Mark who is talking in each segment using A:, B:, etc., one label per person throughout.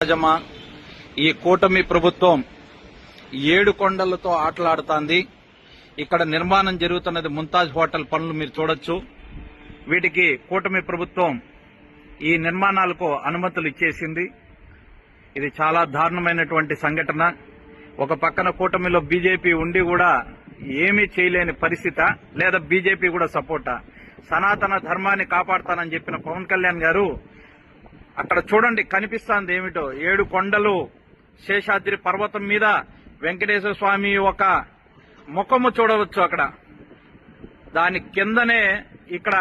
A: సమాజమా ఈ కూటమి ప్రభుత్వం ఏడు కొండలతో ఆటలాడుతోంది. ఇక్కడ నిర్మాణం జరుగుతున్నది ముంతాజ్ హోటల్ పనులు మీరు చూడొచ్చు. వీటికి కూటమి ప్రభుత్వం ఈ నిర్మాణాలకు అనుమతులు ఇచ్చేసింది. ఇది చాలా దారుణమైనటువంటి సంఘటన. ఒక పక్కన కూటమిలో బీజేపీ ఉండి కూడా ఏమీ చేయలేని పరిస్థితి లేదా బీజేపీ కూడా సపోర్టా. సనాతన ధర్మాన్ని కాపాడతానని చెప్పిన పవన్ కళ్యాణ్ గారు అక్కడ చూడండి కనిపిస్తాంది ఏమిటో. ఏడు కొండలు శేషాద్రి పర్వతం మీద వెంకటేశ్వర స్వామి ఒక ముఖము చూడవచ్చు అక్కడ. దాని కిందనే ఇక్కడ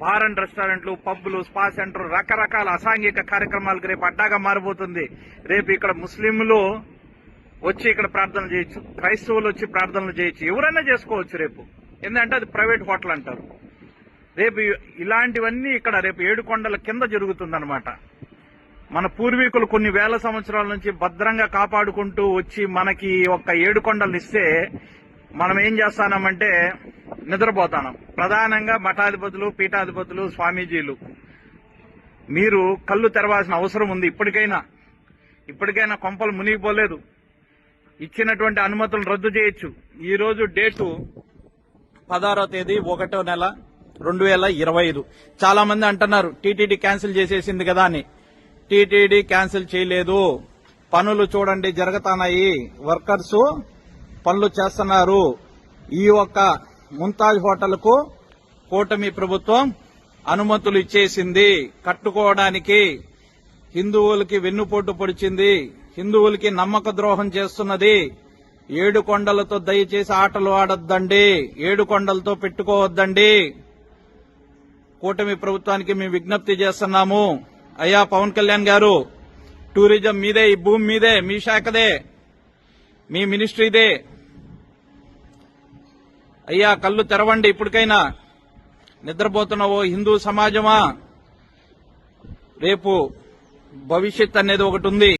A: బార్ అండ్ రెస్టారెంట్లు పబ్బులు స్పా సెంటర్ రకరకాల అసాంఘిక కార్యక్రమాలకు రేపు అడ్డాగా మారిపోతుంది రేపు ఇక్కడ ముస్లింలు వచ్చి ఇక్కడ ప్రార్థన చేయొచ్చు క్రైస్తవులు వచ్చి ప్రార్థనలు చేయొచ్చు. ఎవరైనా చేసుకోవచ్చు రేపు. ఎందుకంటే అది ప్రైవేట్ హోటల్ అంటారు. రేపు ఇలాంటివన్నీ ఇక్కడ రేపు ఏడుకొండల కింద జరుగుతుందన్నమాట. మన పూర్వీకులు కొన్ని వేల సంవత్సరాల నుంచి భద్రంగా కాపాడుకుంటూ వచ్చి మనకి ఒక ఏడుకొండలు ఇస్తే మనం ఏం చేస్తామంటే నిద్రపోతాం ప్రధానంగా మఠాధిపతులు పీఠాధిపతులు స్వామీజీలు. మీరు కళ్ళు తెరవాల్సిన అవసరం ఉంది ఇప్పటికైనా. ఇప్పటికైనా కొంపలు మునిగిపోలేదు. ఇచ్చినటువంటి అనుమతులను రద్దు చేయొచ్చు. ఈరోజు డేటు పదహారో తేదీ ఒకటో నెల. రెండు వేల ఇరవై ఐదు. చాలా మంది అంటున్నారు టీటీడీ క్యాన్సిల్ చేసేసింది కదా అని. టీటీడీ క్యాన్సిల్ చేయలేదు. పనులు చూడండి జరుగుతున్నాయి. వర్కర్స్ పనులు చేస్తున్నారు. ఈ ఒక్క ముంతాజ్ హోటల్కు కూటమి ప్రభుత్వం అనుమతులు ఇచ్చేసింది. కట్టుకోవడానికి హిందువులకి వెన్నుపోటు పొడిచింది. హిందువులకి నమ్మక ద్రోహం చేస్తున్నది. ఏడు కొండలతో దయచేసి ఆటలు ఆడొద్దండి. ఏడు కొండలతో పెట్టుకోవద్దండి. కూటమి ప్రభుత్వానికి మేము విజ్ఞప్తి చేస్తున్నాము. అయ్యా పవన్ కళ్యాణ్ గారు టూరిజం మీదే ఈ భూమి మీదే మీ శాఖదే మీ మినిస్ట్రీదే. అయ్యా కళ్ళు తెరవండి ఇప్పటికైనా. నిద్రపోతున్న ఓ హిందూ సమాజమా? రేపు భవిష్యత్ అనేది ఒకటి ఉంది.